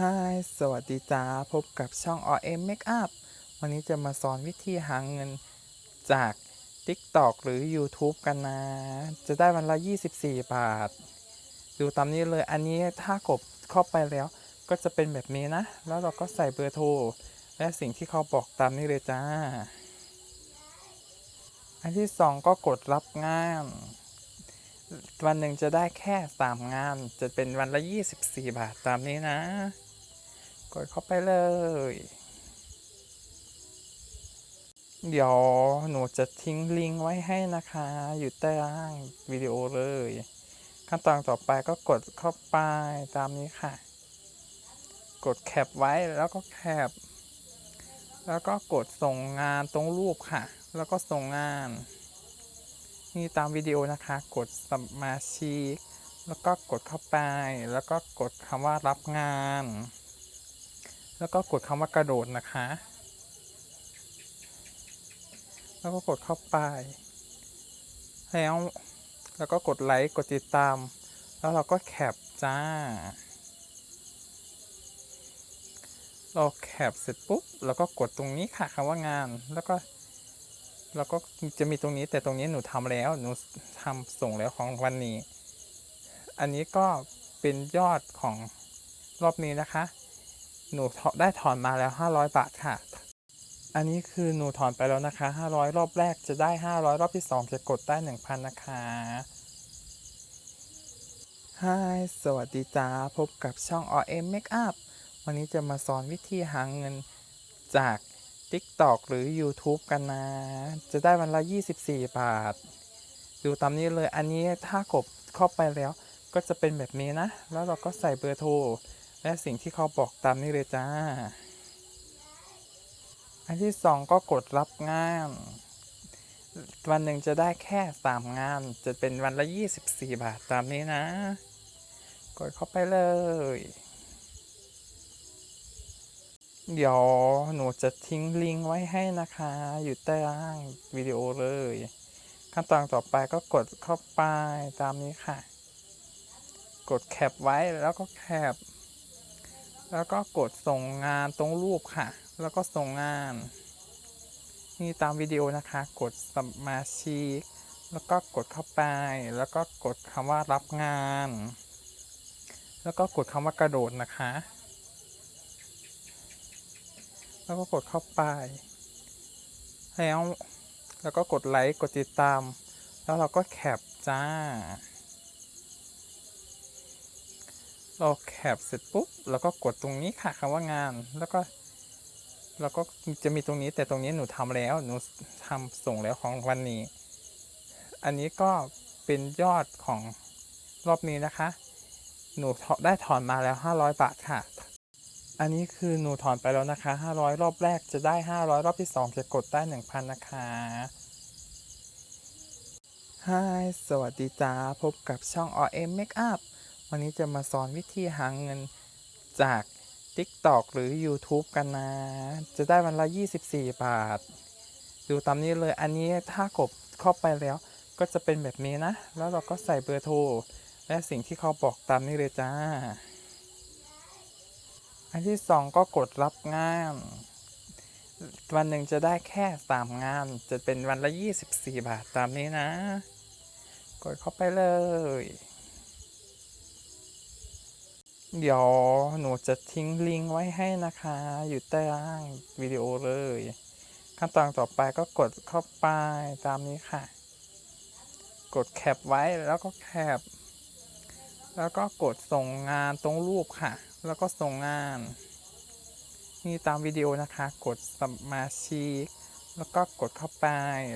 Hi สวัสดีจ้า พบกับช่อง RM Makeup วันนี้จะมาสอนวิธีหาเงินจาก TikTok หรือ YouTube กันนะ จะได้วันละ 24 บาท ดูตามนี้เลย อันนี้ถ้ากดเข้าไปแล้ว ก็จะเป็นแบบนี้นะ แล้วเราก็ใส่เบอร์โทร และสิ่งที่เขาบอกตามนี้เลยจ้า อันที่สองก็กดรับงานวันหนึ่งจะได้แค่ 3 งาน จะเป็นวันละ 24 บาทตามนี้นะ กดเข้าไปเลย เดี๋ยวหนูจะทิ้งลิงก์ไว้ให้นะคะ อยู่ใต้ล่างวิดีโอเลย ขั้นตอนต่อไปก็กดเข้าไปตามนี้ค่ะ กดแคปไว้แล้วก็แคป แล้วก็กดส่งงานตรงรูปค่ะ แล้วก็ส่งงาน นี่ตามวิดีโอนะคะ กดสมาชิกแล้วก็กดเข้าไป แล้วก็กดคำว่ารับงาน แล้วก็กดคำว่ากระโดดนะคะ แล้วก็กดเข้าไป แล้วแล้วก็กดไลค์กดติดตาม แล้วเราก็แคปจ้า เราแคปเสร็จปุ๊บเราก็กดตรงนี้ค่ะคำว่างานแล้วก็แล้วก็จะมีตรงนี้แต่ตรงนี้หนูทำแล้ว หนูทำส่งแล้วของวันนี้ อันนี้ก็เป็นยอดของรอบนี้นะคะ หนูได้ถอนมาแล้ว 500 บาทค่ะ อันนี้คือหนูถอนไปแล้วนะคะ 500 รอบแรกจะได้ 500 รอบที่ 2 จะกดได้ 1,000 นะคะ Hi สวัสดีจ้า พบกับช่อง RM Makeup วันนี้จะมาสอนวิธีหาเงินจาก TikTok หรือ YouTube กันนะ จะได้วันละ 24 บาท ดูตามนี้เลย อันนี้ถ้ากดเข้าไปแล้ว ก็จะเป็นแบบนี้นะ แล้วเราก็ใส่เบอร์โทร และสิ่งที่เขาบอกตามนี้เลยจ้า อันที่สองก็กดรับงาน วันหนึ่งจะได้แค่3งาน จะเป็นวันละ24บาทตามนี้นะ กดเข้าไปเลย เดี๋ยวหนูจะทิ้งลิงก์ไว้ให้นะคะ อยู่ใต้ล่างวิดีโอเลย ขั้นตอนต่อไปก็กดเข้าไปตามนี้ค่ะ กดแคปไว้แล้วก็แคป แล้วก็กดส่งงานตรงรูปค่ะ แล้วก็ส่งงาน นี่ตามวิดีโอนะคะ กดสมาชิก แล้วก็กดเข้าไป แล้วก็กดคำว่ารับงาน แล้วก็กดคำว่ากระโดดนะคะ แล้วก็กดเข้าไป แล้ว แล้วก็กดไลค์ กดติดตาม แล้วเราก็แคปจ้า เราแคปเสร็จปุ๊บแล้วก็กดตรงนี้ค่ะคำว่างานแล้วก็แล้วก็จะมีตรงนี้แต่ตรงนี้หนูทำแล้วหนูทำส่งแล้วของวันนี้ อันนี้ก็เป็นยอดของรอบนี้นะคะ หนูได้ถอนมาแล้ว 500 บาทค่ะ อันนี้คือหนูถอนไปแล้วนะคะ 500 รอบแรกจะได้ 500 รอบที่ 2 จะกดได้ 1,000 นะคะ Hi สวัสดีจ้า พบกับช่อง RM Makeup วันนี้จะมาสอนวิธีหาเงินจาก TikTok หรือ YouTube กันนะ จะได้วันละ 24 บาท ดูตามนี้เลยอันนี้ถ้ากดเข้าไปแล้ว ก็จะเป็นแบบนี้นะ แล้วเราก็ใส่เบอร์โทร และสิ่งที่เขาบอกตามนี้เลยจ้า อันที่สองก็กดรับงาน วันหนึ่งจะได้แค่ 3 งาน จะเป็นวันละ 24 บาทตามนี้นะ กดเข้าไปเลย เดี๋ยวหนูจะทิ้งลิงก์ไว้ให้นะคะ อยู่ใต้ล่างวิดีโอเลย ขั้นตอนต่อไปก็กดเข้าไปตามนี้ค่ะ กดแคปไว้แล้วก็แคป แล้วก็กดส่งงานตรงรูปค่ะ แล้วก็ส่งงาน นี่ตามวิดีโอนะคะ กดสมาชิก แล้วก็กดเข้าไป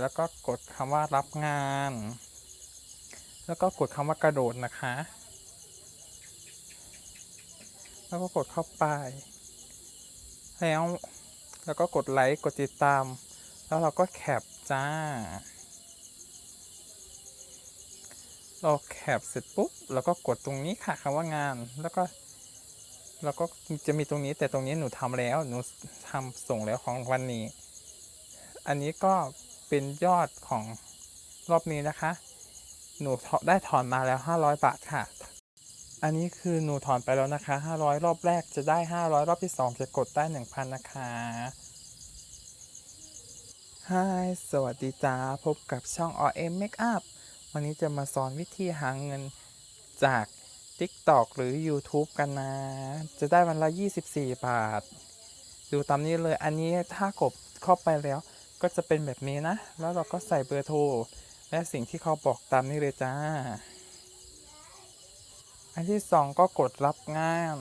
แล้วก็กดคำว่ารับงาน แล้วก็กดคำว่ากระโดดนะคะ แล้วก็กดเข้าไป แล้ว แล้วก็กดไลค์กดติดตาม แล้วเราก็แคปจ้า เราแคปเสร็จปุ๊บแล้วก็กดตรงนี้ค่ะคำว่างานแล้วก็แล้วก็จะมีตรงนี้แต่ตรงนี้หนูทำแล้วหนูทำส่งแล้วของวันนี้ อันนี้ก็เป็นยอดของรอบนี้นะคะ หนูได้ถอนมาแล้ว 500 บาทค่ะ อันนี้คือหนูถอนไปแล้วนะคะ 500 รอบแรกจะได้ 500 รอบที่ 2 จะกดได้ 1,000 นะคะ Hi สวัสดีจ้า พบกับช่อง RM Makeup วันนี้จะมาสอนวิธีหาเงินจาก TikTok หรือ YouTube กันนะ จะได้วันละ 24 บาท ดูตามนี้เลย อันนี้ถ้ากดเข้าไปแล้วก็จะเป็นแบบนี้นะ แล้วเราก็ใส่เบอร์โทร และสิ่งที่เขาบอกตามนี้เลยจ้า อันที่สองก็กดรับงาน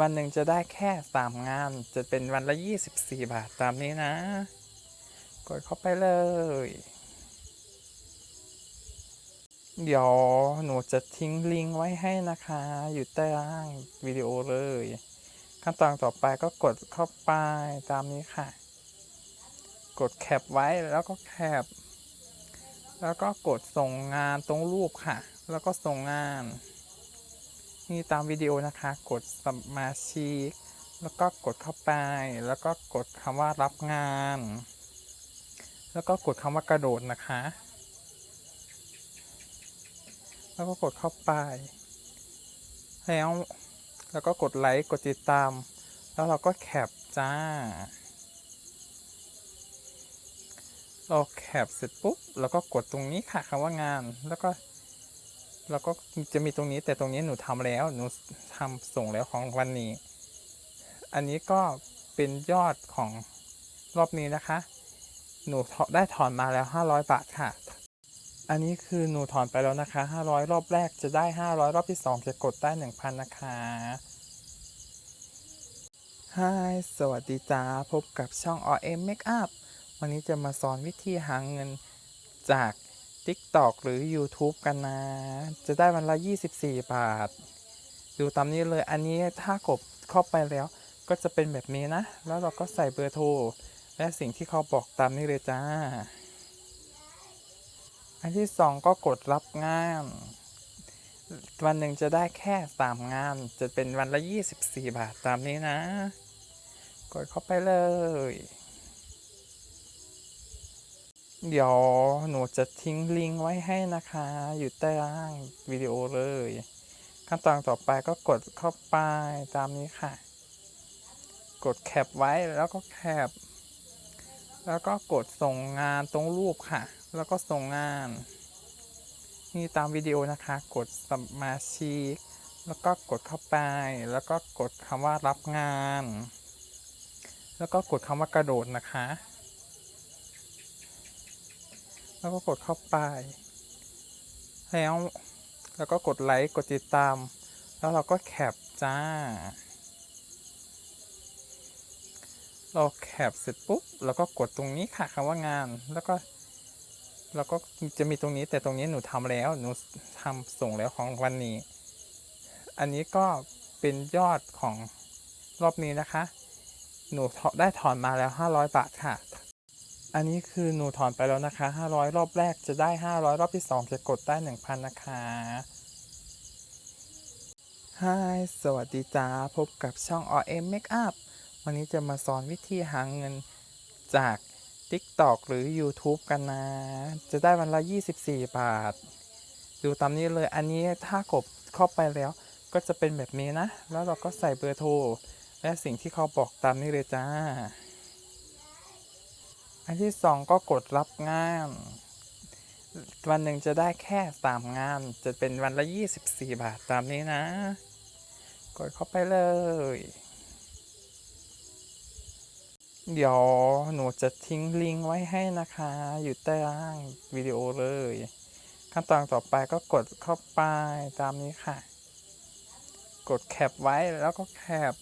วันหนึ่งจะได้แค่สามงาน จะเป็นวันละ24บาทตามนี้นะ กดเข้าไปเลย เดี๋ยวหนูจะทิ้งลิงก์ไว้ให้นะคะ อยู่ใต้ล่างวิดีโอเลย ขั้นตอนต่อไปก็กดเข้าไปตามนี้ค่ะ กดแคปไว้แล้วก็แคป แล้วก็กดส่งงานตรงรูปค่ะ แล้วก็ส่งงาน นี่ตามวิดีโอนะคะ กดสมาชิก แล้วก็กดเข้าไป แล้วก็กดคำว่ารับงาน แล้วก็กดคำว่ากระโดดนะคะ แล้วก็กดเข้าไปแล้วแล้วก็กดไลค์ กดติดตาม แล้วเราก็แคปจ้าเราแคปเสร็จปุ๊บ แล้วก็กดตรงนี้ค่ะคำว่างาน แล้วก็ แล้วก็จะมีตรงนี้แต่ตรงนี้หนูทำแล้วหนูทำส่งแล้วของวันนี้ อันนี้ก็เป็นยอดของรอบนี้นะคะ หนูได้ถอนมาแล้ว 500 บาทค่ะ อันนี้คือหนูถอนไปแล้วนะคะ 500 รอบแรกจะได้ 500 รอบที่ 2 จะกดได้ 1,000 นะคะ Hi สวัสดีจ้า พบกับช่อง RM Makeup วันนี้จะมาสอนวิธีหาเงินจาก TikTok หรือ YouTube กันนะ จะได้วันละ 24 บาท ดูตามนี้เลยอันนี้ถ้ากดเข้าไปแล้ว ก็จะเป็นแบบนี้นะ แล้วเราก็ใส่เบอร์โทร และสิ่งที่เขาบอกตามนี้เลยจ้า อันที่สองก็กดรับงานวันหนึ่งจะได้แค่สามงาน จะเป็นวันละ 24 บาทตามนี้นะ กดเข้าไปเลย เดี๋ยวหนูจะทิ้งลิงก์ไว้ให้นะคะ อยู่ใต้ล่างวิดีโอเลย ขั้นตอนต่อไปก็กดเข้าไปตามนี้ค่ะ กดแคปไว้แล้วก็แคป แล้วก็กดส่งงานตรงรูปค่ะ แล้วก็ส่งงาน นี่ตามวิดีโอนะคะ กดสมาชิก แล้วก็กดเข้าไป แล้วก็กดคำว่ารับงาน แล้วก็กดคำว่ากระโดดนะคะ แล้วก็กดเข้าไป แล้ว แล้วก็กดไลค์ กดติดตาม แล้วเราก็แคปจ้า เราแคปเสร็จปุ๊บเราก็กดตรงนี้ค่ะคำว่างาน แล้วก็ แล้วก็จะมีตรงนี้ แต่ตรงนี้หนูทำแล้ว หนูทำส่งแล้วของวันนี้ อันนี้ก็เป็นยอดของรอบนี้นะคะ หนูได้ถอนมาแล้ว 500 บาทค่ะ อันนี้คือหนูถอนไปแล้วนะคะ 500 รอบแรกจะได้ 500 รอบที่ 2 จะกดได้ 1,000 นะคะ Hi สวัสดีจ้า พบกับช่อง RM Makeup วันนี้จะมาสอนวิธีหาเงินจาก TikTok หรือ YouTube กันนะ จะได้วันละ 24 บาท ดูตามนี้เลย อันนี้ถ้ากดเข้าไปแล้วก็จะเป็นแบบนี้นะ แล้วเราก็ใส่เบอร์โทร และสิ่งที่เขาบอกตามนี้เลยจ้า อันที่สองก็กดรับงาน วันหนึ่งจะได้แค่สามงาน จะเป็นวันละ24บาทตามนี้นะ กดเข้าไปเลย เดี๋ยวหนูจะทิ้งลิงก์ไว้ให้นะคะ อยู่ใต้ล่างวิดีโอเลย ขั้นตอนต่อไปก็กดเข้าไปตามนี้ค่ะ กดแคปไว้แล้วก็แคป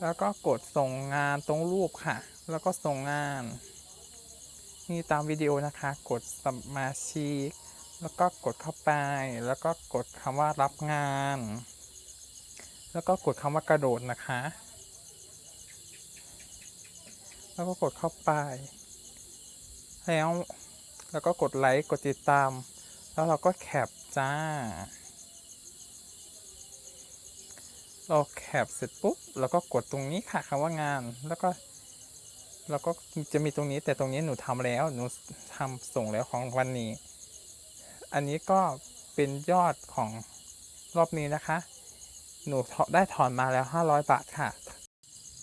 แล้วก็กดส่งงานตรงรูปค่ะ แล้วก็ส่งงาน นี่ตามวิดีโอนะคะ กดสมาชิก แล้วก็กดเข้าไป แล้วก็กดคำว่ารับงาน แล้วก็กดคำว่ากระโดดนะคะ แล้วก็กดเข้าไป แล้วแล้วก็กดไลค์ กดติดตาม แล้วเราก็แคปจ้า เราแคปเสร็จปุ๊บ แล้วก็กดตรงนี้ค่ะคำว่างาน แล้วก็ แล้วก็จะมีตรงนี้แต่ตรงนี้หนูทำแล้วหนูทำส่งแล้วของวันนี้ อันนี้ก็เป็นยอดของรอบนี้นะคะ หนูได้ถอนมาแล้ว 500 บาทค่ะ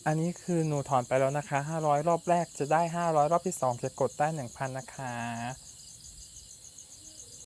อันนี้คือหนูถอนไปแล้วนะคะ 500 รอบแรกจะได้ 500 รอบที่ 2 จะกดได้ 1,000 นะคะ